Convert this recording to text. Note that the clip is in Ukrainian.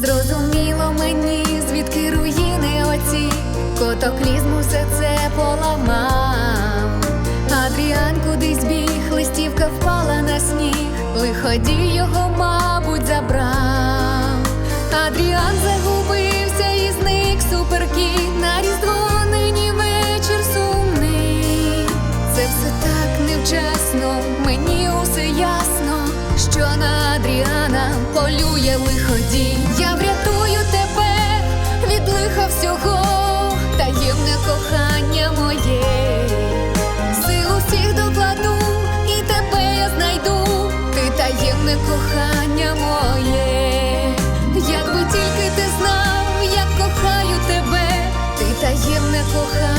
Зрозуміло мені, звідки руїни оці, Котоклізм усе це поламав, Адріан кудись біг, листівка впала на сніг, лиходій його, мабуть, забрав. Адріан загубився і зник суперкіт на різдво нині вечір сумний. Це все так невчасно, мені усе ясно, що на Адріана полює. Єдине кохання моє, якби тільки ти знав, як кохаю тебе, ти таємне кохання.